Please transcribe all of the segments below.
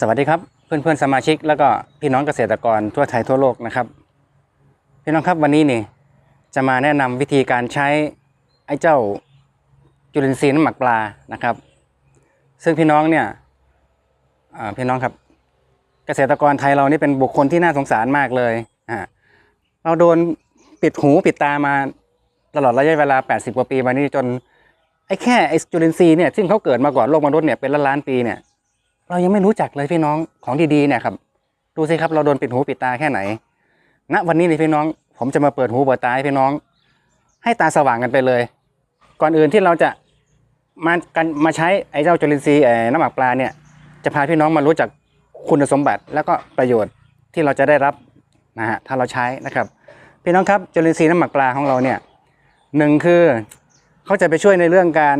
สวัสดีครับเพื่อนเพื่อนสมาชิก แล้วก็พี่น้องเกษตรกรทั่วไทยทั่วโลกนะครับพี่น้องครับวันนี้นี่จะมาแนะนำวิธีการใช้ไอ้เจ้าจุลินทรีย์น้ำหมักปลานะครับ ซึ่งพี่น้องเนี่ยพี่น้องครับเกษตรกรไทยเรานี่เป็นบุคคลที่น่าสงสารมากเลยอ่าเราโดนปิดหูปิดตามาตลอดระยะเวลา 80 กว่าปีมานี้จนไอ้แค่ไอ้จุลินทรีย์เนี่ยซึ่งเขาเกิดมาก่อนโลกมนุษย์เนี่ยเป็นล้านล้านปีเนี่ย เรายังไม่รู้จักเลยพี่น้องของดีๆเนี่ยครับ ดูสิครับเราโดนปิดหูปิดตาแค่ไหนณวันนี้นี่พี่น้อง ผมจะมาเปิดหูเปิดตาให้พี่น้อง ให้ตาสว่างกันไปเลย ก่อนอื่นที่เราจะมากันมาใช้ไอ้เจ้าจุลินทรีย์ไอ้น้ำหมักปลาเนี่ย จะพาพี่น้องมารู้จักคุณสมบัติแล้วก็ประโยชน์ที่เราจะได้รับนะฮะถ้าเราใช้นะครับ พี่น้องครับจุลินทรีย์น้ำหมักปลาของเราเนี่ยหนึ่งคือเขาจะไปช่วยในเรื่องการ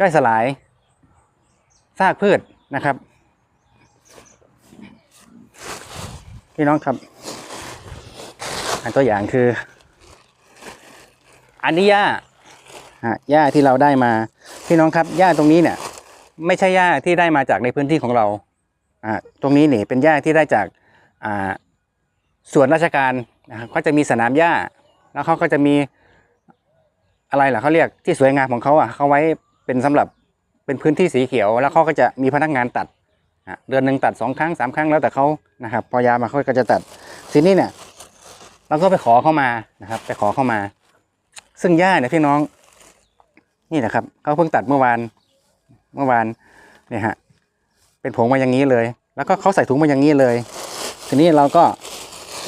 ย่อยสลายซากพืช นะครับ พี่น้องครับ อันตัวอย่างคือ อันนี้หญ้าฮะหญ้าที่เราได้มา พี่น้องครับหญ้าตรงนี้เนี่ย ไม่ใช่หญ้าที่ได้มาจากในพื้นที่ของเราอ่าตรงนี้นี่เป็นหญ้าที่ได้จากอ่าส่วนราชการนะครับก็จะมีสนามหญ้า แล้วเขาก็จะมีอะไรล่ะเขาเรียกที่สวยงามของเขาอะเขาไว้เป็นสำหรับ เป็นพื้นที่สีเขียวแล้วเขาก็จะมีพนักงานตัดเดือนหนึ่งตัดสองครั้งสามครั้งแล้วแต่เขานะครับ พอยามาเขาก็จะตัดทีนี้เนี่ยเราก็ไปขอเข้ามานะครับ ไปขอเข้ามา ซึ่งหญ้าเนี่ยพี่น้อง นี่นะครับเขาเพิ่งตัดเมื่อวานเมื่อวานเนี่ยฮะเป็นผงมาอย่างนี้เลย แล้วก็เขาใส่ถุงมาอย่างนี้เลย ทีนี้เราก็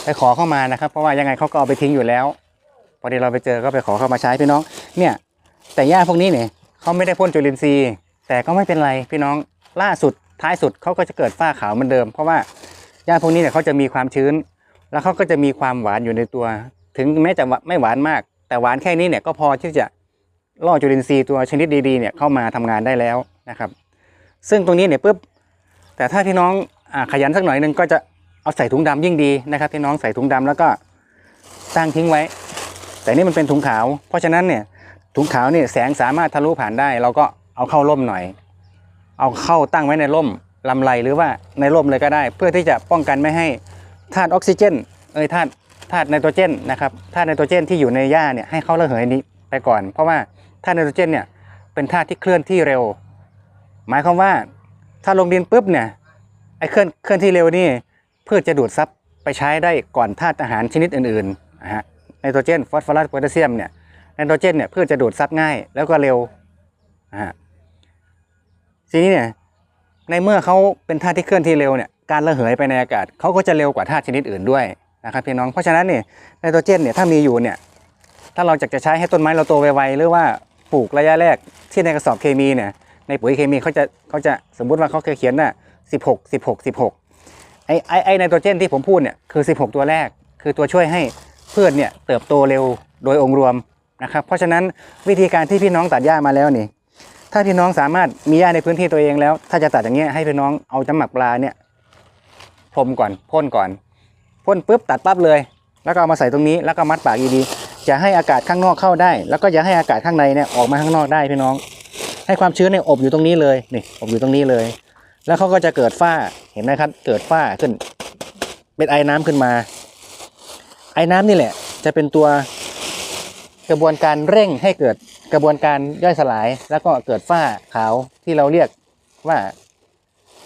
ไปขอเข้ามานะครับ เพราะว่ายังไงเขาก็เอาไปทิ้งอยู่แล้วพอดีเราไปเจอก็ไปขอเข้ามาใช้พี่น้อง เนี่ย แต่หญ้าพวกนี้เนี่ยเขาไม่ได้พ่นจุลินทรีย์ แต่ก็ไม่เป็นไรพี่น้องล่าสุดท้ายสุดเขาก็จะเกิดฝ้าขาวเหมือนเดิม เพราะว่าหญ้าพวกนี้เนี่ยเขาจะมีความชื้น แล้วเขาก็จะมีความหวานอยู่ในตัว ถึงแม้จะไม่หวานมาก แต่หวานแค่นี้เนี่ยก็พอที่จะล่อจุลินทรีย์ตัวชนิดดีๆเนี่ยเข้ามาทำงานได้แล้วนะครับ ซึ่งตรงนี้เนี่ยปุ๊บแต่ถ้าพี่น้องอขยันสักหน่อยหนึงก็จะเอาใส่ถุงดำยิ่งดีนะครับพี่น้องใส่ถุงดำแล้วก็ตั้งทิ้งไว้ แต่นี่มันเป็นถุงขาว เพราะฉะนั้นเนี่ยถุงขาวเนี่ยแสงสามารถทะลุผ่านได้ เราก็ เอาเข้าร่มหน่อย เอาเข้าตั้งไว้ในร่มลำไรหรือว่าในร่มเลยก็ได้ เพื่อที่จะป้องกันไม่ให้ธาตุออกซิเจน เอ้ยธาตุธาตุไนโตรเจนนะครับธาตุไนโตรเจนที่อยู่ในหญ้าเนี่ยให้เข้าระเหยนี้ไปก่อน เพราะว่าธาตุไนโตรเจนเนี่ยเป็นธาตุที่เคลื่อนที่เร็ว หมายความว่าถ้าลงดินปุ๊บเนี่ยไอ้เคลื่อนเคลื่อนที่เร็วนี่พืชจะดูดซับไปใช้ได้ก่อนธาตุอาหารชนิดอื่นๆนะฮะไนโตรเจนฟอสฟอรัสโพแทสเซียมเนี่ยไนโตรเจนเนี่ยพืชจะดูดซับง่ายแล้วก็เร็วนะฮะ ทีนี้เนี่ยในเมื่อเขาเป็นธาตุที่เคลื่อนที่เร็วเนี่ยการระเหยไปในอากาศเขาก็จะเร็วกว่าธาตุชนิดอื่นด้วยนะครับพี่น้องเพราะฉะนั้นเนี่ยไนโตรเจนเนี่ยถ้ามีอยู่เนี่ยถ้าเราอยากจะใช้ให้ต้นไม้เราโตไวๆหรือว่าปลูกระยะแรกที่ในกระสอบเคมีเนี่ยในปุ๋ยเคมีเขาจะเขาจะสมมุติว่าเขาเคยเขียนน่ะสิบหกสิบหกสิบหกไอไอไอไนโตรเจนที่ผมพูดเนี่ยคือสิบหกตัวแรก คือตัวช่วยให้พืชเนี่ยเติบโตเร็วโดยองค์รวมนะครับเพราะฉะนั้นวิธีการที่พี่น้องตัดหญ้ามาแล้วนี่ ถ้าพี่น้องสามารถมีหญ้าในพื้นที่ตัวเองแล้ว ถ้าจะตัดอย่างเงี้ยให้พี่น้องเอาจำหมักปลาเนี่ยพรมก่อนพ่นก่อนพ่นปุ๊บตัดปั๊บเลย แล้วก็เอามาใส่ตรงนี้แล้วก็มัดปากดีๆจะให้อากาศข้างนอกเข้าได้ แล้วก็จะให้อากาศข้างในเนี่ยออกมาข้างนอกได้พี่น้อง ให้ความชื้นเนี่ยอบอยู่ตรงนี้เลยนี่อบอยู่ตรงนี้เลย แล้วเขาก็จะเกิดฝ้าเห็นไหมครับ เกิดฝ้าขึ้น เป็นไอ้น้ำขึ้นมา ไอ้น้ำนี่แหละ จะเป็นตัวกระบวนการเร่งให้เกิด กระบวนการย่อยสลายแล้วก็เกิดฝ้าขาวที่เราเรียกว่า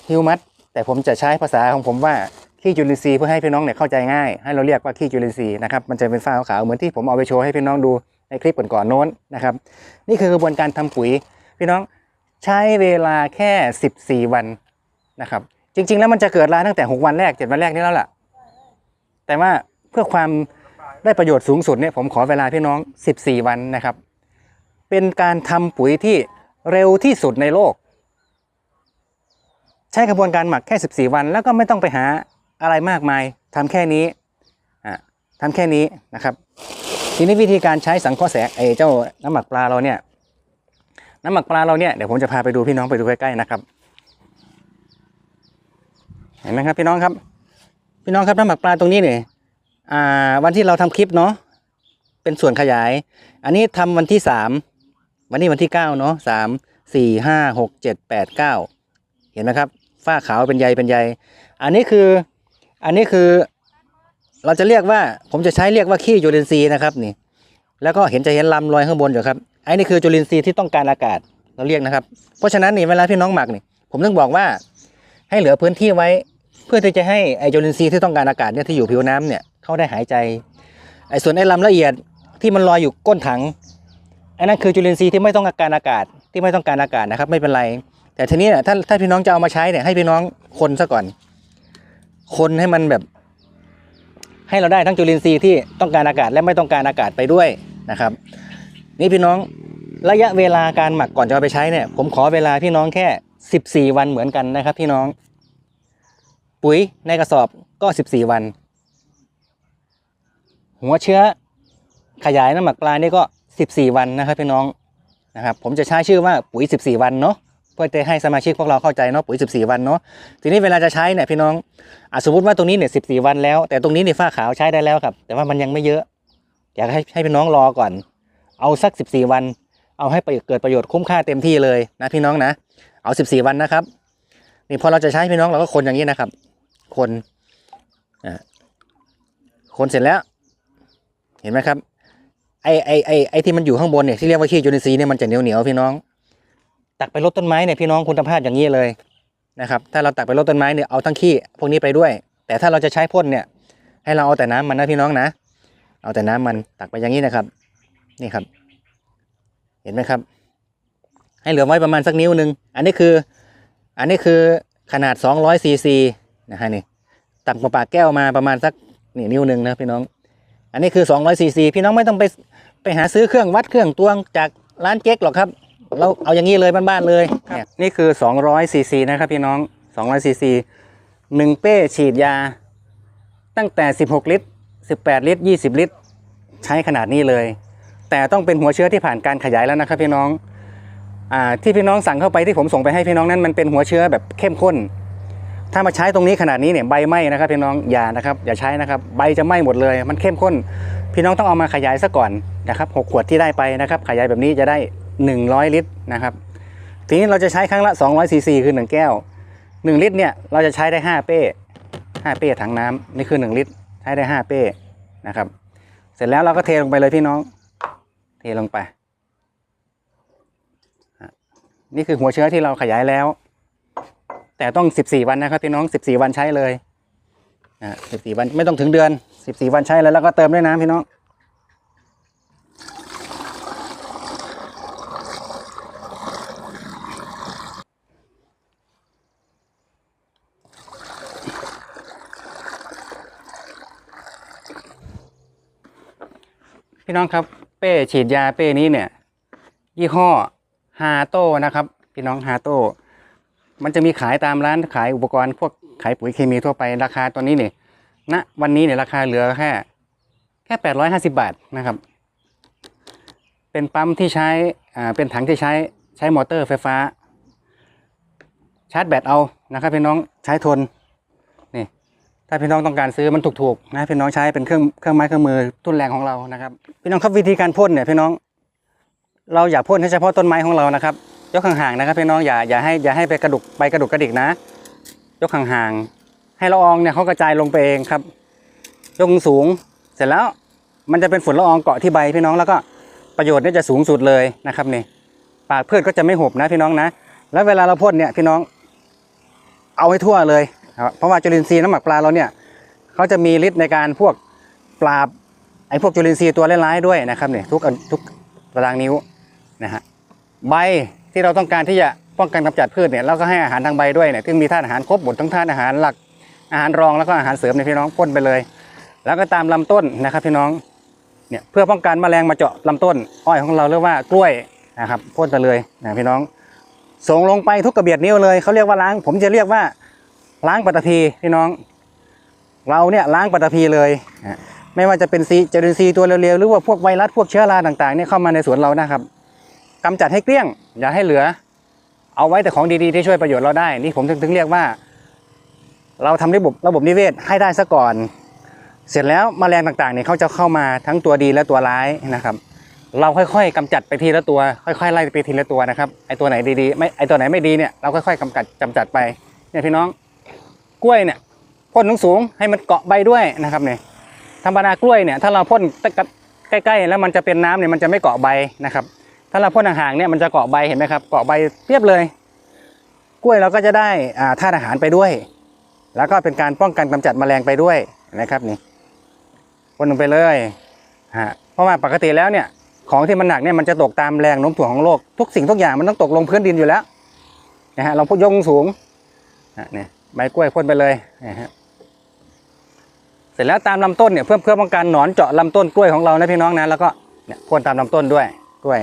ฮิวมัสแต่ผมจะใช้ภาษาของผมว่าขี้จุลินทรีย์เพื่อให้พี่น้องเนี่ยเข้าใจง่ายให้เราเรียกว่าขี้จุลินทรีย์นะครับมันจะเป็นฝ้าขาวเหมือนที่ผมเอาไปโชว์ให้พี่น้องดูในคลิปก่อนๆโน้นนะครับ นี่คือกระบวนการทำปุ๋ย พี่น้องใช้เวลาแค่ 14 วันนะครับ จริง ๆ แล้วมันจะเกิดราตั้งแต่ 6 วันแรก 7 วันแรกนี่แล้วล่ะ แต่ว่าเพื่อความได้ประโยชน์สูงสุดเนี่ยผมขอเวลาพี่น้อง 14 วันนะครับ เป็นการทำปุ๋ยที่เร็วที่สุดในโลก ใช้กระบวนการหมักแค่ 14 วัน แล้วก็ไม่ต้องไปหาอะไรมากมายทำแค่นี้อะทำแค่นี้นะครับ ทีนี้วิธีการใช้สังเคราะห์แสงไอ้เจ้าน้ำหมักปลาเราเนี่ย น้ำหมักปลาเราเนี่ยเดี๋ยวผมจะพาไปดูพี่น้องไปดูใกล้ๆนะครับเห็นไหมครับพี่น้องครับ พี่น้องครับน้ำหมักปลาตรงนี้เนี่ยอ่าวันที่เราทำคลิปเนาะเป็นส่วนขยาย อันนี้ทำวันที่สาม วันนี้วันที่เก้าเนาะสามสี่ห้าหกเจ็ดแปดเก้าเห็นไหมครับฝ้าขาวเป็นใยเป็นใย อันนี้คืออันนี้คือเราจะเรียกว่าผมจะใช้เรียกว่าขี้จุลินทรีย์นะครับนี่ แล้วก็เห็นจะเห็นลำลอยข้างบนอยู่ครับไอ้นี่คือจุลินทรีย์ที่ต้องการอากาศเราเรียกนะครับ เพราะฉะนั้นนี่เวลาพี่น้องหมักนี่ ผมต้องบอกว่าให้เหลือพื้นที่ไว้ เพื่อที่จะให้ไอจุลินทรีย์ที่ต้องการอากาศเนี่ยที่อยู่ผิวน้ำเนี่ยเข้าได้หายใจไอส่วนไอลำละเอียดที่มันลอยอยู่ก้นถัง อ้นั่นคือจุลินทรีย์ที่ไม่ต้องการอากาศที่ไม่ต้องการอากาศนะครับไม่เป็นไร แต่ทีนี้เนี่ยถ้าถ้าพี่น้องจะเอามาใช้เนี่ยให้พี่น้องคนซะก่อน คนให้มันแบบ ให้เราได้ทั้งจุลินทรีย์ที่ต้องการอากาศและไม่ต้องการอากาศไปด้วยนะครับ นี่พี่น้องระยะเวลาการหมักก่อนจะเอาไปใช้เนี่ย ผมขอเวลาพี่น้องแค่สิบสี่วันเหมือนกันนะครับ พี่น้อง ปุ๋ยในกระสอบก็สิบสี่วัน หัวเชื้อขยายน้ำหมักปลานี่ก็ สิบสี่วันนะครับพี่น้องนะครับผมจะใช้ชื่อว่าปุ๋ยสิบสี่วันเนาะเพื่อจะให้สมาชิกพวกเราเข้าใจเนาะปุ๋ยสิบสี่วันเนาะทีนี้เวลาจะใช้เนี่ยพี่น้องอะสมมติว่าตรงนี้เนี่ยสิบสี่วันแล้ว แต่ตรงนี้เนี่ยฝ้าขาวใช้ได้แล้วครับ แต่ว่ามันยังไม่เยอะ อยากให้ให้พี่น้องรอก่อน เอาสักสิบสี่วัน เอาให้ปเกิดประโยชน์คุ้มค่าเต็มที่เลยนะพี่น้องนะ เอาสิบสี่วันนะครับนี่พอเราจะใช้พี่น้องเราก็คนอย่างนี้นะครับ คนอ่าคนเสร็จแล้ว เห็นไหมครับ ไอไอไอไอที่มันอยู่ข้างบนเนี่ยที่เรียกว่าขี้จุลินทรีย์เนี่ยมันจะเหนียวเหนียวพี่น้อง ตักไปรดต้นไม้เนี่ยพี่น้องคุณภาพอย่างนี้เลยนะครับ ถ้าเราตักไปรดต้นไม้เนี่ยเอาทั้งขี้พวกนี้ไปด้วย แต่ถ้าเราจะใช้พ่นเนี่ย ให้เราเอาแต่น้ำมันนะพี่น้องนะ เอาแต่น้ำมันตักไปอย่างนี้นะครับ นี่ครับ เห็นไหมครับ ให้เหลือไว้ประมาณสักนิ้วหนึ่งอันนี้คือ อันนี้คือขนาด200ซีซีนะฮะนี่ตักมาปากแก้วมาประมาณสักนี่นิ้วหนึ่งนะพี่น้อง อันนี้คือ200ซีซีพี่น้องไม่ต้องไป ไปหาซื้อเครื่องวัดเครื่องตวงจากร้านเจ๊กหรอกครับ เราเอาอย่างนี้เลยบ้านๆเลยเนี่ยนี่คือ 200ซีซีนะครับพี่น้อง200ซีซีหนึ่งเป้ฉีดยา ตั้งแต่ 16 ลิตร 18 ลิตร 20 ลิตร ใช้ขนาดนี้เลย แต่ต้องเป็นหัวเชื้อที่ผ่านการขยายแล้วนะครับพี่น้องอ่าที่พี่น้องสั่งเข้าไปที่ผมส่งไปให้พี่น้องนั้นมันเป็นหัวเชื้อแบบเข้มข้น ถ้ามาใช้ตรงนี้ขนาดนี้เนี่ยใบไหม้นะครับพี่น้องอย่านะครับอย่าใช้นะครับใบจะไหม้หมดเลย มันเข้มข้น พี่น้องต้องเอามาขยายซะก่อนนะครับหกขวดที่ได้ไปนะครับขยายแบบนี้จะได้ 100 ลิตรนะครับทีนี้เราจะใช้ครั้งละ200ซีซีคือ 1 แก้ว 1 ลิตรเนี่ยเราจะใช้ได้ 5 เป้ 5 เป้ถังน้ำนี่คือ 1 ลิตร ใช้ได้ 5 เป้นะครับ เสร็จแล้วเราก็เทลงไปเลยพี่น้อง เทลงไป นี่คือหัวเชื้อที่เราขยายแล้ว แต่ต้อง 14 วันนะครับพี่น้อง 14 วันใช้เลยนะ14 วันไม่ต้องถึงเดือน 14 วันใช้เลยแล้วก็เติมด้วยน้ำพี่น้องพี่น้องครับเป้ฉีดยาเป้นี้เนี่ย ยี่ห้อฮาโต้นะครับ พี่น้องฮาโต้ มันจะมีขายตามร้านขายอุปกรณ์พวกขายปุ๋ยเคมีทั่วไปราคาตัวนี้เนี่ยณวันนี้เนี่ยราคาเหลือแค่แค่แปดร้อยห้าสิบาทนะครับ เป็นปั๊มที่ใช้อ่าเป็นถังที่ใช้ใช้มอเตอร์ไฟฟ้า ชาร์จแบตเอานะครับพี่น้องใช้ทนนี่ถ้าพี่น้องต้องการซื้อมันถูกๆนะพี่น้องใช้เป็นเครื่องเครื่องไม้เครื่องมือทุนแรงของเรานะครับ พี่น้องครับวิธีการพ่นเนี่ยพี่น้อง เราอย่าพ่นให้เฉพาะต้นไม้ของเรานะครับ ยกห่างๆนะครับพี่น้องอย่าอย่าให้อย่าให้ไปกระดุกไปกระดุกกระดิกนะ ยกห่างๆให้ละอองเนี่ยเขากระจายลงไปเองครับ ยกสูงเสร็จแล้วมันจะเป็นฝุ่นละอองเกาะที่ใบพี่น้องแล้วก็ประโยชน์เนี่ยจะสูงสุดเลยนะครับนี่ปากพืชก็จะไม่หบนะพี่น้องนะ แล้วเวลาเราพ่นเนี่ยพี่น้อง เอาให้ทั่วเลยครับเพราะว่าจุลินทรีย์น้ำหมักปลาเราเนี่ยเขาจะมีฤทธิ์ในการพวกปราบไอ้พวกจุลินทรีย์ตัวร้ายๆด้วยนะครับเนี่ยทุกทุกตารางนิ้วนะฮะใบ ที่เราต้องการที่จะป้องกันกำจัดพืชเนี่ยเราก็ให้อาหารทางใบด้วยเนี่ยซึ่งมีธาตุอาหารครบหมดทั้งธาตุอาหารหลักอาหารรองแล้วก็อาหารเสริมในพี่น้องพ่นไปเลย แล้วก็ตามลำต้นนะครับพี่น้องเนี่ยเพื่อป้องกันแมลงมาเจาะลำต้น อ้อยของเราเรียกว่ากล้วยนะครับพ่นไปเลยนะพี่น้องส่งลงไปทุกกระเบียดนิ้วเลยเขาเรียกว่าล้าง ผมจะเรียกว่าล้างปัตตภีพี่น้อง เราเนี่ยล้างปัตตภีเลยไม่ว่าจะเป็นซีจุลินทรีตัวเร็วๆหรือว่าพวกไวรัสพวกเชื้อราต่างๆเนี่ยเข้ามาในสวนเรานะครับ กำจัดให้เกลี้ยง อย่าให้เหลือ เอาไว้แต่ของดีๆที่ช่วยประโยชน์เราได้ นี่ผมถึงเรียกว่า เราทำระบบระบบนิเวศให้ได้ซะก่อน เสร็จแล้วแมลงต่างๆเนี่ยเขาจะเข้ามาทั้งตัวดีและตัวร้ายนะครับ เราค่อยๆกำจัดไปทีละตัว ค่อยๆไล่ไปทีละตัวนะครับไอตัวไหนดีๆไม่ไอตัวไหนไม่ดีเนี่ยเราค่อยๆกำจัดกำจัดไปเนี่ยพี่น้องกล้วยเนี่ยพ่นสูงๆให้มันเกาะใบด้วยนะครับเนี่ยธรรมดากล้วยเนี่ยถ้าเราพ่นใกล้ๆแล้วมันจะเป็นน้ำเนี่ยมันจะไม่เกาะใบนะครับ ถ้าเราพ่นห่างๆเนี่ยมันจะเกาะใบเห็นไหมครับ เกาะใบเรียบเลย กล้วยเราก็จะได้อ่าธาตุอาหารไปด้วย แล้วก็เป็นการป้องกันกำจัดแมลงไปด้วยนะครับนี่พ่นลงไปเลยฮะเพราะว่าปกติแล้วเนี่ยของที่มันหนักเนี่ยมันจะตกตามแรงโน้มถ่วงของโลกทุกสิ่งทุกอย่างมันต้องตกลงพื้นดินอยู่แล้วนะฮะเราพูดยกสูงฮะเนี่ยใบกล้วยพ่นไปเลยนะฮะเสร็จแล้วตามลำต้นเนี่ยเพื่อเพื่อป้องกันหนอนเจาะลำต้นกล้วยของเรานะพี่น้องนะแล้วก็เนี่ยพ่นตามลำต้นด้วยกล้วย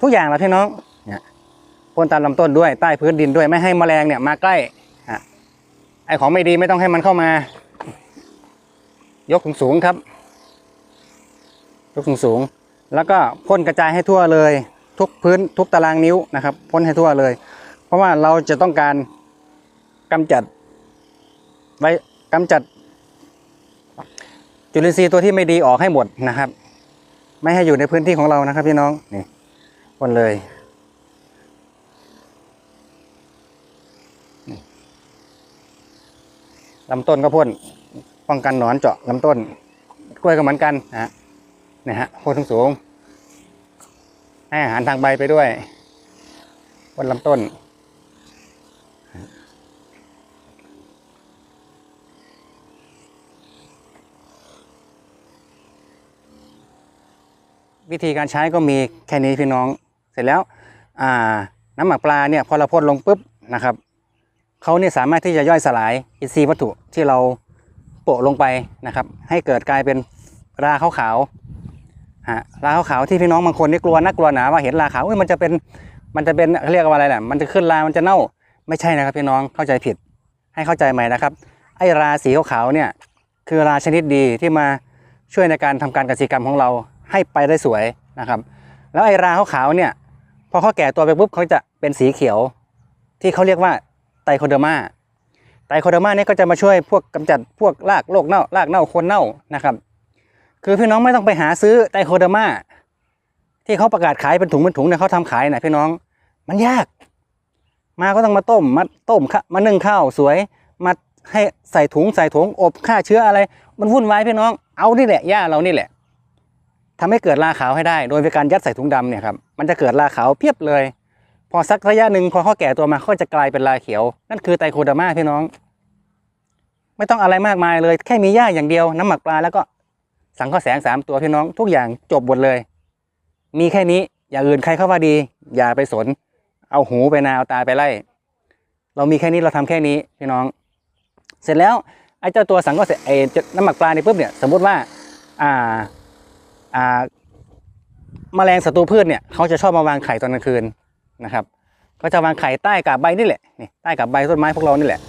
ทุกอย่างแล้วพี่น้องเนี่ยพ่นตามลำต้นด้วยใต้พื้นดินด้วยไม่ให้แมลงเนี่ยมาใกล้ไอของไม่ดีไม่ต้องให้มันเข้ามา ยกสูงๆครับ ยกสูงๆแล้วก็พ่นกระจายให้ทั่วเลย ทุกพื้นทุกตารางนิ้วนะครับพ่นให้ทั่วเลย เพราะว่าเราจะต้องการกำจัดไว้กำจัด จุลินทรีย์ตัวที่ไม่ดีออกให้หมดนะครับ ไม่ให้อยู่ในพื้นที่ของเรานะครับพี่น้องนี่ พ่นเลยลำต้นก็พ่นป้องกันหนอนเจาะลำต้น กล้วยก็เหมือนกันนะฮะนะฮะโพธิ์สูงให้อาหารทางใบไปด้วยบนลำต้นวิธีการใช้ก็มีแค่นี้พี่น้อง เสร็จแล้วน้ำหมักปลาเนี่ยพอเราพ่นลงปุ๊บนะครับเขาเนี่ยสามารถที่จะย่อยสลายอินทรีย์วัตถุที่เราโปะลงไปนะครับ ให้เกิดกลายเป็นราขาวๆฮะราขาวๆที่พี่น้องบางคนนี่กลัวนักกลัวหนาว่าเห็นราขาวเอ้ยมันจะเป็นมันจะเป็นเขาเรียกว่าอะไรแหละมันจะขึ้นรา มันจะเน่าไม่ใช่นะครับพี่น้องเข้าใจผิดให้เข้าใจใหม่นะครับ ไอ้ราสีขาวๆเนี่ยคือราชนิดดีที่มาช่วยในการทำการเกษตรกรรมของเราให้ไปได้สวยนะครับ แล้วไอ้ราขาวๆเนี่ย พอเขาแก่ตัวไปปุ๊บเขาจะเป็นสีเขียว ที่เขาเรียกว่าไตโคเดอร์มาไตโคเดอร์มาเนี่ยก็จะมาช่วยพวกกำจัดพวกรากโรคเน่ารากเน่าโคนเน่านะครับ คือพี่น้องไม่ต้องไปหาซื้อไตโคเดอร์มาที่เขาประกาศขายเป็นถุงเป็นถุงเนี่ยเขาทำขายนะพี่น้อง มันยาก มาก็ต้องมาต้มมาต้มข้ามานึ่งข้าวสวย มาให้ใส่ถุงใส่ถุงอบฆ่าเชื้ออะไร มันวุ่นวายพี่น้อง เอานี่แหละย่าเรานี่แหละ ทำให้เกิดราขาวให้ได้ โดยการยัดใส่ถุงดำเนี่ยครับมันจะเกิดราขาวเพียบเลย พอสักระยะหนึ่งพอเขาแก่ตัวมาเขาจะกลายเป็นราเขียว นั่นคือไตโคเดอร์มาพี่น้อง ไม่ต้องอะไรมากมายเลย แค่มีหญ้าอย่างเดียว น้ำหมักปลาแล้วก็สังข้อแสงสามตัวพี่น้องทุกอย่างจบหมดเลย มีแค่นี้อย่างอื่นใครเข้าว่าดี อย่าไปสน เอาหูไปนาเอาตาไปไล่เรามีแค่นี้เราทำแค่นี้พี่น้อง เสร็จแล้วไอ้เจ้าตัวสังก็เสร็จไอ้น้ำหมักปลาในปุ๊บเนี่ยสมมุติว่า อ่า แมลงศัตรูพืชเนี่ยเขาจะชอบมาวางไข่ตอนกลางคืนนะครับ ก็จะวางไข่ใต้กับใบนี่แหละนี่ใต้กับใบต้นไม้พวกเรานี่แหละ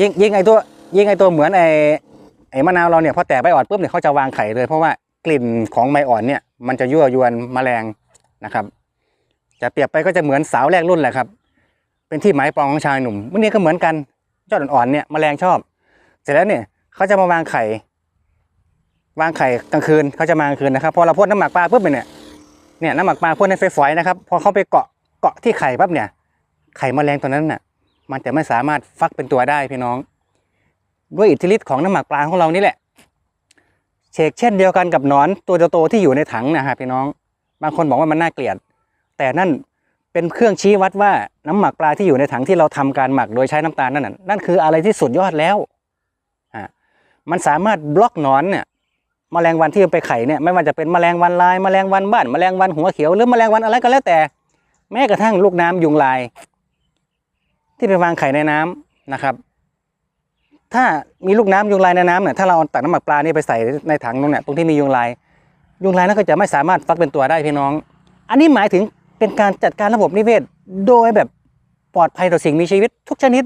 ยิ่งยิ่งไอตัวยิ่งไอตัวเหมือนไอไอมะนาวเราเนี่ยพอแตกใบอ่อนปุ๊บเนี่ยเขาจะวางไข่เลยเพราะว่ากลิ่นของใบอ่อนเนี่ยมันจะยั่วยวนแมลงนะครับ จะเปรียบไปก็จะเหมือนสาวแรกรุ่นแหละครับ เป็นที่หมายปองของชายหนุ่มวันนี้ก็เหมือนกันยอดอ่อนๆเนี่ยแมลงชอบ เสร็จแล้วเนี่ยเขาจะมาวางไข่ วางไข่กลางคืนเขาจะมากลางคืนนะครับพอเราพ่นน้ำหมักปลาปุ๊บเนี่ยเนี่ยน้ำหมักปลาพ่นให้ฝอยๆนะครับพอเขาไปเกาะเกาะที่ไข่ปั๊บเนี่ย ไข่แมลงตัวนั้นน่ะ มันจะไม่สามารถฟักเป็นตัวได้พี่น้อง ด้วยอิทธิฤทธิ์ของน้ำหมักปลาของเรานี่แหละเชกเช่นเดียวกันกับหนอนตัวโตๆที่อยู่ในถังนะฮะพี่น้อง บางคนบอกว่ามันน่าเกลียด แต่นั่นเป็นเครื่องชี้วัดว่าน้ำหมักปลาที่อยู่ในถังที่เราทำการหมักโดยใช้น้ำตาลนั่นน่ะนั่นคืออะไรที่สุดยอดแล้วอะมันสามารถบล็อกหนอนเนี่ย แมลงวันที่ไปไข่เนี่ยไม่ว่าจะเป็นแมลงวันลายแมลงวันบ้านแมลงวันหัวเขียวหรือแมลงวันอะไรก็แล้วแต่ แม้กระทั่งลูกน้ำยุงลาย ที่ไปวางไข่ในน้ำนะครับ ถ้ามีลูกน้ำยุงลายในน้ำเนี่ยถ้าเราตักน้ำหมักปลานี่ไปใส่ในถังตรงเนี่ยตรงที่มียุงลาย ยุงลายนั้นก็จะไม่สามารถฟักเป็นตัวได้พี่น้อง อันนี้หมายถึงเป็นการจัดการระบบนิเวศโดยแบบปลอดภัยต่อสิ่งมีชีวิตทุกชนิด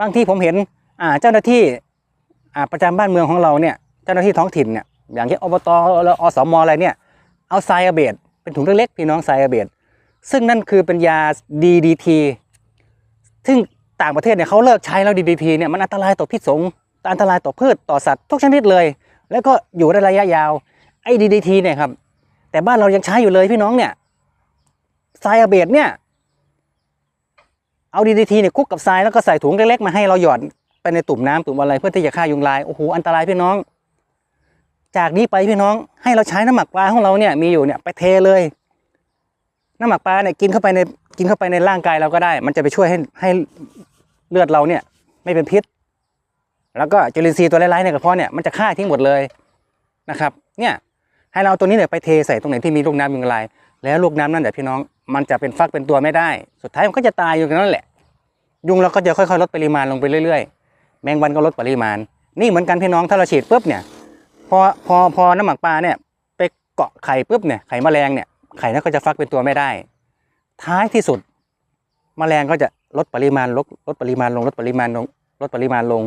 บางที่ผมเห็นอ่าเจ้าหน้าที่อ่าประจำบ้านเมืองของเราเนี่ย เจ้าหน้าที่ท้องถิ่นเนี่ยอย่างเช่นอบตหรืออสมอะไรเนี่ยเอาไซอาเบดเป็นถุงเล็กๆพี่น้องไซอาเบดซึ่งนั่นคือเป็นยา DDT ซึ่งต่างประเทศเนี่ยเขาเลิกใช้แล้ว DDT เนี่ยมันอันตรายต่อพิษสงอันตรายต่อพืชต่อสัตว์ทุกชนิดเลย แล้วก็อยู่ได้ระยะยาวไอ้ DDT เนี่ยครับแต่บ้านเรายังใช้อยู่เลยพี่น้องเนี่ยไซอาเบดเนี่ยเอาดีดีทีเนี่ยคุกกับทรายแล้วก็ใส่ถุงเล็กๆมาให้เราหยอดไปในตุ่มน้ำตุ่มอะไรเพื่อที่จะฆ่ายุงลายโอ้โหอันตรายพี่น้อง จากนี้ไปพี่น้องให้เราใช้น้ำหมักปลาของเราเนี่ยมีอยู่เนี่ยไปเทเลย น้ำหมักปลาเนี่ยกินเข้าไปในกินเข้าไปในร่างกายเราก็ได้ มันจะไปช่วยให้ให้เลือดเราเนี่ยไม่เป็นพิษ แล้วก็จุลินทรีย์ตัวร้ายๆในกระเพาะเนี่ยมันจะฆ่าทิ้งหมดเลยนะครับ เนี่ยให้เราเอาตัวนี้เนี่ยไปเทใส่ตรงไหนที่มีลูกน้ำยุงลาย แล้วลูกน้ำนั่นแหละพี่น้องมันจะเป็นฟักเป็นตัวไม่ได้ สุดท้ายมันก็จะตายอยู่กันนั่นแหละ ยุงเราก็จะค่อยๆ ลดปริมาณลงไปเรื่อยๆ แมงวันก็ลดปริมาณ นี่เหมือนกันพี่น้องถ้าเราฉีดปุ๊บเนี่ย อพอพอน้ำหมักปลาเนี่ยไปเกาะไข่ปุ๊บเนี่ยไข่แมลงเนี่ยไข่นั้นก็จะฟักเป็นตัวไม่ได้ ท้ายที่สุด แมลงก็จะลดปริมาณลดลดปริมาณลงลดปริมาณลงลดปริมาณลง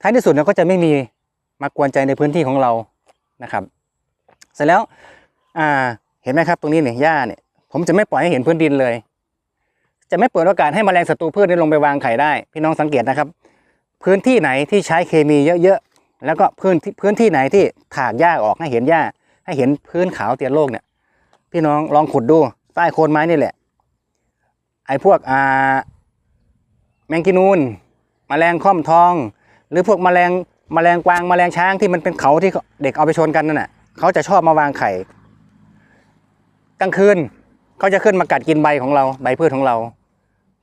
ท้ายที่สุดเนี่ยก็จะไม่มีมากวนใจในพื้นที่ของเรานะครับ เสร็จแล้วอ่าเห็นไหมครับตรงนี้เนี่ยหญ้าเนี่ยผมจะไม่ปล่อยให้เห็นพื้นดินเลย จะไม่เปิดโอกาสให้แมลงศัตรูพืชได้ลงไปวางไข่ได้ พี่น้องสังเกตนะครับ พื้นที่ไหนที่ใช้เคมีเยอะๆ แล้วก็พื้นที่พื้นที่ไหนที่ถากหญ้าออกให้เห็นหญ้า ให้เห็นพื้นขาวเตียนโลกเนี่ย พี่น้องลองขุดดูใต้โคนไม้นี่แหละ ไอ้พวกอ่าแมงกินูนแมลงค่อมทอง หรือพวกแมลงแมลงกวางแมลงช้างที่มันเป็นเขาที่เด็กเอาไปชนกันนั่นน่ะเขาจะชอบมาวางไข่กลางคืนเขาจะขึ้นมากัดกินใบของเราใบพืชของเรา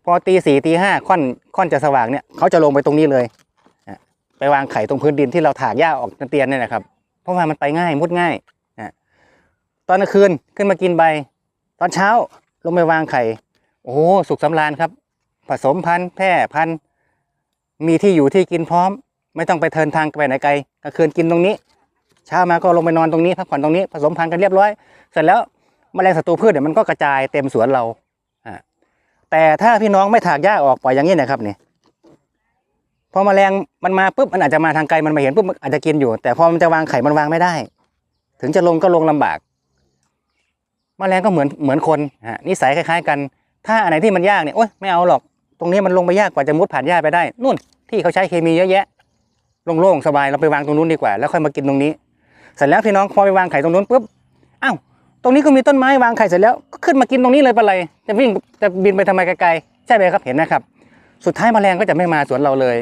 พอตีสี่ตีห้าค่อนค่อนจะสว่างเนี่ยเขาจะลงไปตรงนี้เลย ไปวางไข่ตรงพื้นดินที่เราถากหญ้าออกเตียนเนี่ยนะครับ เพราะว่ามันไปง่ายมุดง่ายอะตอนกลางคืนขึ้นมากินใบ ตอนเช้าลงไปวางไข่ โอ้สุขสำราญครับ ผสมพันธุ์แพร่พันธุ์มีที่อยู่ที่กินพร้อม ไม่ต้องไปเทินทางไปไหนไกลกลางคืนกินตรงนี้ เช้ามาก็ลงไปนอนตรงนี้พักผ่อนตรงนี้ผสมพันธุ์กันเรียบร้อย เสร็จแล้วแมลงศัตรูพืชเนี่ยมันก็กระจายเต็มสวนเราแต่ถ้าพี่น้องไม่ถากหญ้าออกปล่อยอย่างนี้นะครับเนี่ย พอแมลงมันมาปุ๊บมันอาจจะมาทางไกลมันมาเห็นปุ๊บมันอาจจะกินอยู่ แต่พอมันจะวางไข่มันวางไม่ได้ ถึงจะลงก็ลงลำบากแมลงก็เหมือนเหมือนคนฮะนิสัยคล้ายๆ กัน ถ้าอันไหนที่มันยากเนี่ยโอ๊ยไม่เอาหรอก ตรงนี้มันลงไปยากกว่าจะมุดผ่านหญ้าไปได้นู่นที่เขาใช้เคมีเยอะแยะโล่งๆสบายเราไปวางตรงนู้นดีกว่า แล้วค่อยมากินตรงนี้เสร็จแล้วพี่น้องพอไปวางไข่ตรงนู้นปุ๊บอ้าวตรงนี้ก็มีต้นไม้วางไข่เสร็จแล้วก็ขึ้นมากินตรงนี้เลยป็นไรจะวิ่งจะบินไปทำไมไกลๆใช่ไหมครับเห็นนะครับ สุดท้ายแมลงก็จะไม่มาสวนเราเลย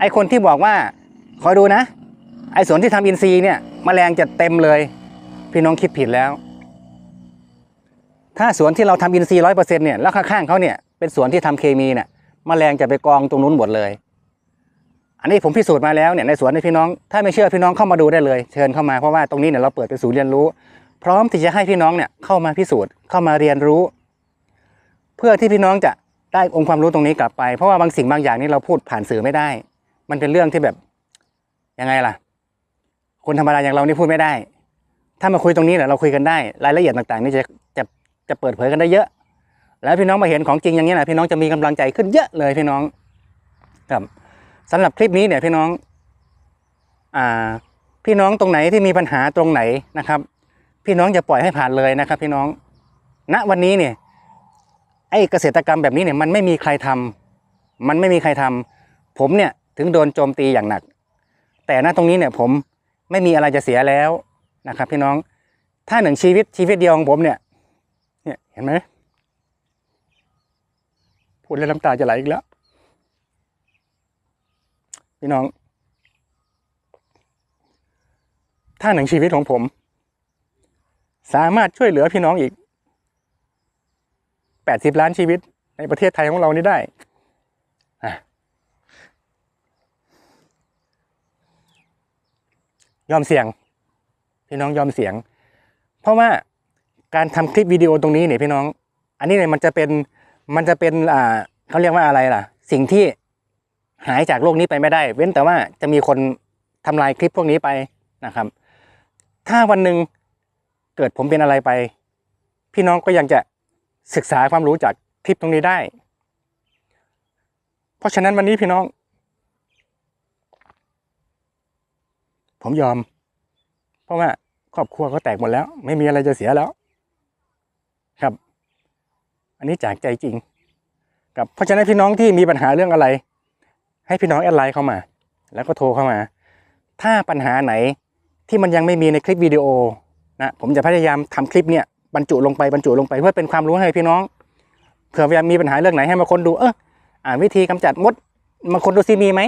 ไอคนที่บอกว่าคอยดูนะ ไอสวนที่ทำอินทรีย์เนี่ยแมลงจะเต็มเลย พี่น้องคิดผิดแล้ว ถ้าสวนที่เราทำอินทรีย์ร้อยเปอร์เซ็นต์เนี่ยแล้วข้างๆเขาเนี่ยเป็นสวนที่ทำเคมีเนี่ยแมลงจะไปกองตรงนู้นหมดเลย อันนี้ผมพิสูจน์มาแล้วเนี่ยในสวนในพี่น้อง ถ้าไม่เชื่อพี่น้องเข้ามาดูได้เลย เชิญเข้ามาเพราะว่าตรงนี้เนี่ยเราเปิดเป็นศูนย์เรียนรู้ พร้อมที่จะให้พี่น้องเนี่ยเข้ามาพิสูจน์เข้ามาเรียนรู้ เพื่อที่พี่น้องจะ ได้องค์ความรู้ตรงนี้กลับไป เพราะว่าบางสิ่งบางอย่างนี่เราพูดผ่านสื่อไม่ได้ มันเป็นเรื่องที่แบบยังไงล่ะ คนธรรมดาอย่างเรานี่พูดไม่ได้ ถ้ามาคุยตรงนี้เนี่ยเราคุยกันได้ รายละเอียดต่างๆ นี่จะจะจะเปิดเผยกันได้เยอะ แล้วพี่น้องมาเห็นของจริงอย่างนี้นะพี่น้องจะมีกำลังใจขึ้นเยอะเลยพี่น้อง ครับสำหรับคลิปนี้เนี่ยพี่น้อง อ่า พี่น้องตรงไหนที่มีปัญหาตรงไหนนะครับ พี่น้องอย่าปล่อยให้ผ่านเลยนะครับ พี่น้อง ณวันนี้เนี่ย ไอ้เกษตรกรรมแบบนี้เนี่ยมันไม่มีใครทำมันไม่มีใครทำผมเนี่ยถึงโดนโจมตีอย่างหนัก แต่ณตรงนี้เนี่ยผมไม่มีอะไรจะเสียแล้วนะครับ พี่น้องถ้าหนึ่งชีวิตชีวิตเดียวของผมเนี่ยเนี่ยเห็นไหมพูดแล้วน้ำตาจะไหลอีกแล้ว พี่น้อง ถ้าหนึ่งชีวิตของผม สามารถช่วยเหลือพี่น้องอีก แปดสิบล้านชีวิตในประเทศไทยของเรานี่ได้ยอมเสี่ยง พี่น้องยอมเสี่ยง เพราะว่าการทำคลิปวิดีโอตรงนี้เนี่ยพี่น้อง อันนี้เนี่ยมันจะเป็นมันจะเป็นอ่าเขาเรียกว่าอะไรล่ะ สิ่งที่หายจากโลกนี้ไปไม่ได้ เว้นแต่ว่าจะมีคนทำลายคลิปพวกนี้ไปนะครับ ถ้าวันหนึ่งเกิดผมเป็นอะไรไป พี่น้องก็ยังจะ ศึกษาความรู้จากคลิปตรงนี้ได้ เพราะฉะนั้นวันนี้พี่น้อง ผมยอม เพราะว่าครอบครัวก็แตกหมดแล้ว ไม่มีอะไรจะเสียแล้ว ครับ อันนี้จากใจจริง ครับเพราะฉะนั้นพี่น้องที่มีปัญหาเรื่องอะไร ให้พี่น้องแอดไลน์เข้ามา แล้วก็โทรเข้ามา ถ้าปัญหาไหนที่มันยังไม่มีในคลิปวิดีโอนะผมจะพยายามทำคลิปเนี่ย บรรจุลงไปบรรจุลงไปเพื่อเป็นความรู้ให้พี่น้องเผื่อเวลามีปัญหาเรื่องไหนให้มาคนดูเอออ่านวิธีกำจัดมดมาคนดูซิมีไหม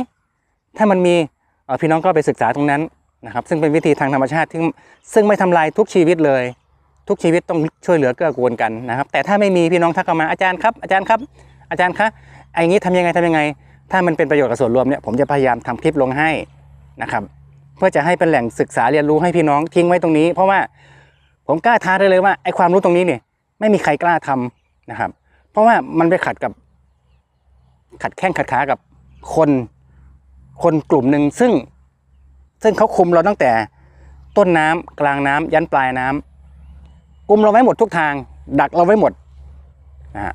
ถ้ามันมีพี่น้องก็ไปศึกษาตรงนั้นนะครับ ซึ่งเป็นวิธีทางธรรมชาติที่ซึ่งไม่ทำลายทุกชีวิตเลย ทุกชีวิตต้องช่วยเหลือเกื้อกูลกันนะครับ แต่ถ้าไม่มีพี่น้องทักเข้ามาอาจารย์ครับอาจารย์ครับ อาจารย์คะไอ้งี้ทำยังไงทำยังไง ถ้ามันเป็นประโยชน์กับส่วนรวมเนี่ยผมจะพยายามทำคลิปลงให้นะครับ เพื่อจะให้เป็นแหล่งศึกษาเรียนรู้ให้พี่น้องทิ้งไว้ตรงนี้ เพราะว่า ผมกล้าท้าได้เลยว่าไอ้ความรู้ตรงนี้เนี่ย ไม่มีใครกล้าทำนะครับ เพราะว่ามันไปขัดกับ ขัดแข้งขัดขากับคนคนกลุ่มหนึ่งซึ่ง ซึ่งเขาคุมเราตั้งแต่ต้นน้ำกลางน้ำยันปลายน้ำกุมเราไว้หมดทุกทาง ดักเราไว้หมดนะฮะ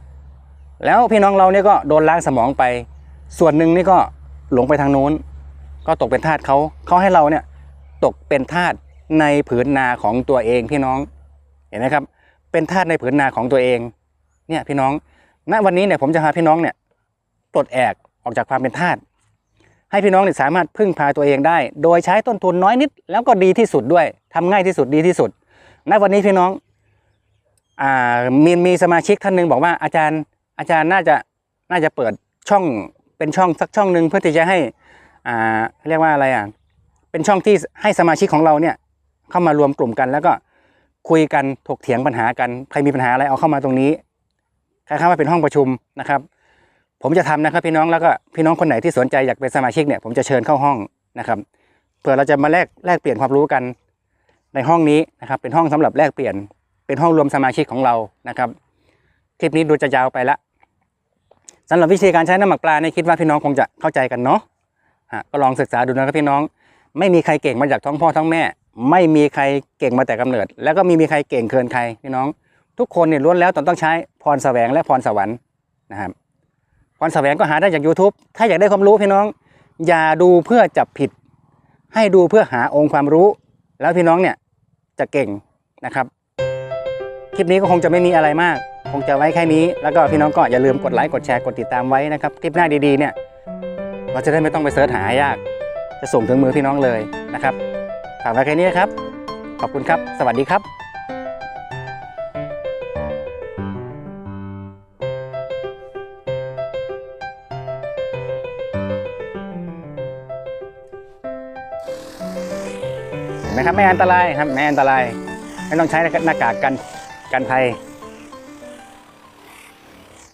แล้วพี่น้องเราเนี่ยก็โดนล้างสมองไป ส่วนหนึ่งนี่ก็หลงไปทางโน้น ก็ตกเป็นทาสเขาเขาให้เราเนี่ยตกเป็นทาส ในผืนนาของตัวเองพี่น้องเห็นไหมครับ เป็นทาสในผืนนาของตัวเอง เนี่ยพี่น้อง ณวันนี้เนี่ยผมจะพาพี่น้องเนี่ยปลดแอกออกจากความเป็นทาสให้พี่น้องเนี่ยสามารถพึ่งพาตัวเองได้ โดยใช้ต้นทุนน้อยนิด แล้วก็ดีที่สุดด้วยทำง่ายที่สุดดีที่สุด ณวันนี้พี่น้องอ่ามีมีสมาชิกท่านหนึ่งบอกว่าอาจารย์อาจารย์น่าจะน่าจะเปิดช่องเป็นช่องสักช่องหนึ่งเพื่อที่จะให้อ่าเรียกว่าอะไรอะเป็นช่องที่ให้สมาชิกของเราเนี่ย เข้ามารวมกลุ่มกัน แล้วก็คุยกันถกเถียงปัญหากันใครมีปัญหาอะไรเอาเข้ามาตรงนี้คล้ายๆว่าเป็นห้องประชุมนะครับ ผมจะทำนะครับพี่น้องแล้วก็พี่น้องคนไหนที่สนใจอยากเป็นสมาชิกเนี่ยผมจะเชิญเข้าห้องนะครับเผื่อเราจะมาแลกแลกเปลี่ยนความรู้กันในห้องนี้นะครับ เป็นห้องสำหรับแลกเปลี่ยน เป็นห้องรวมสมาชิกของเรานะครับ คลิปนี้ดูจะยาวไปละสำหรับวิธีการใช้น้ำหมักปลาเนี่ยคิดว่าพี่น้องคงจะเข้าใจกันเนาะฮะก็ลองศึกษาดูนะครับพี่น้อง ไม่มีใครเก่งมาจากท้องพ่อท้องแม่ ไม่มีใครเก่งมาแต่กำเนิด แล้วก็มีมีใครเก่งเกินใครพี่น้อง ทุกคนเนี่ยล้วนแล้วต้องใช้พรแสวงและพรสวรรค์นะครับพรแสวงก็หาได้จาก YouTube ถ้าอยากได้ความรู้พี่น้อง อย่าดูเพื่อจับผิด ให้ดูเพื่อหาองค์ความรู้ แล้วพี่น้องเนี่ยจะเก่งนะครับ คลิปนี้ก็คงจะไม่มีอะไรมาก คงจะไว้แค่นี้ แล้วก็พี่น้องก็อย่าลืมกดไลค์กดแชร์กดติดตามไว้นะครับคลิปหน้าดีๆเนี่ยเราจะได้ไม่ต้องไปเสิร์ชหายาก จะส่งถึงมือพี่น้องเลยนะครับ ฝากไว้แค่นี้นะครับ ขอบคุณครับ สวัสดีครับนะครับไม่อันตรายครับไม่อันตราย ไม่ต้องใช้หน้ากากกันกันภัย